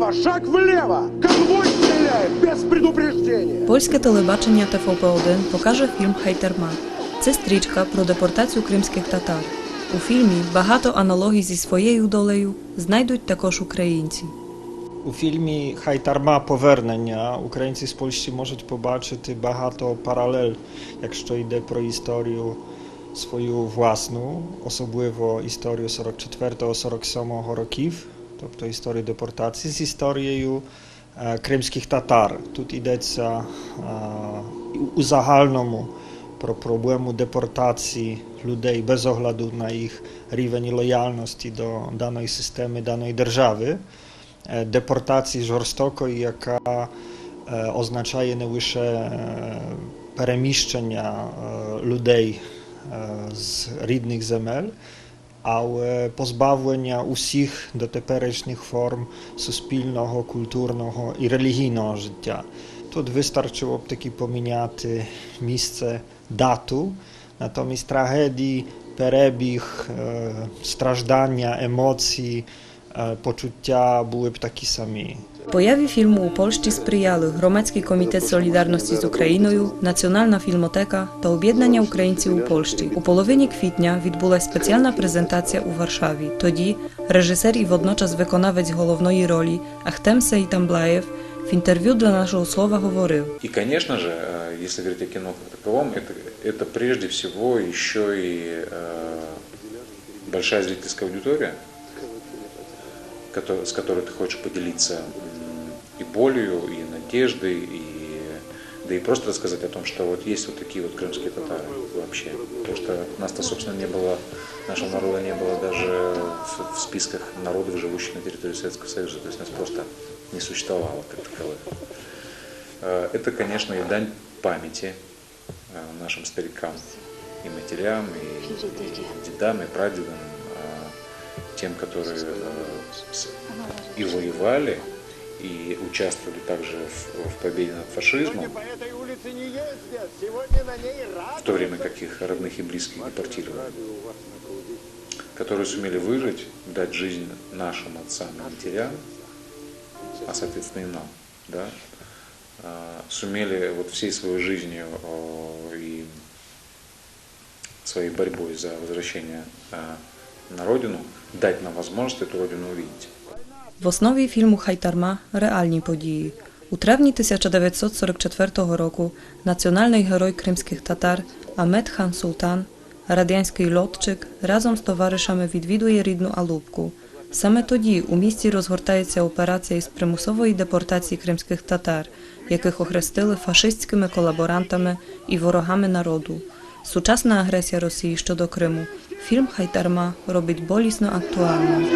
вправо, шаг влево! Конвой стреляет без предупреждения! Польське телебачення ТВП-1 покаже фільм Хайтерма. Це стрічка про депортацію кримських татар. У фільмі багато аналогій зі своєю долею знайдуть також українці. У фільмі Хайтарма Повернення українці з Польщі можуть побачити багато паралель, якщо йде про історію свою власну, особливо історію 44-47 років, тобто історію депортації з історією е, кримських татар. Тут йдеться е, у загальному про проблему депортації людей без огляду на їх рівень лояльності до даної системи, даної держави. Е, депортації жорстокої, яка означає не лише переміщення людей з рідних земель, але позбавлення усіх дотеперішніх форм суспільного, культурного і релігійного життя. Тут вистачило б таки поміняти місце дату, натомість трагедії, перебіг, е, страждання, емоції, е, почуття були б такі самі. Появі фільму у Польщі сприяли Громадський комітет солідарності з Україною, Національна фільмотека та об'єднання українців у Польщі. У половині квітня відбулася спеціальна презентація у Варшаві. Тоді режисер і водночас виконавець головної ролі Ахтем Сейтамблаєв в інтерв'ю для нашого слова говорив. И, конечно же, э, если говорить о кино как таковом, это, это прежде всего еще и э, большая зрительская аудитория, кото- С которой ты хочешь поделиться и болью, и надеждой, и да и просто рассказать о том, что вот есть вот такие вот крымские татары вообще. Потому что нас-то, собственно, не было, нашего народа не было даже в, в списках народов, живущих на территории Советского Союза. То есть нас просто не существовало как таковых. Э, Это, конечно, и дань памяти э, нашим старикам, и матерям, и, и дедам, и прадедам, тем, которые э, и воевали, и участвовали также в, в победе над фашизмом, в то время как их родных и близких депортировали, которые сумели выжить, дать жизнь нашим отцам и матерям, а соответственно и нам, да, а, сумели вот всей своей жизнью и своей борьбой за возвращение а, на родину дать нам возможность эту родину увидеть. В основі фільму Хайтарма реальні події. У травні 1944 року національний герой кримських татар Амет Хан Султан, радянський льотчик, разом з товаришами відвідує рідну Алубку. Саме тоді у місті розгортається операція із примусової депортації кримських татар, яких охрестили фашистськими колаборантами і ворогами народу. Сучасна агресія Росії щодо Криму. Фільм Хайтарма робить болісно актуальним.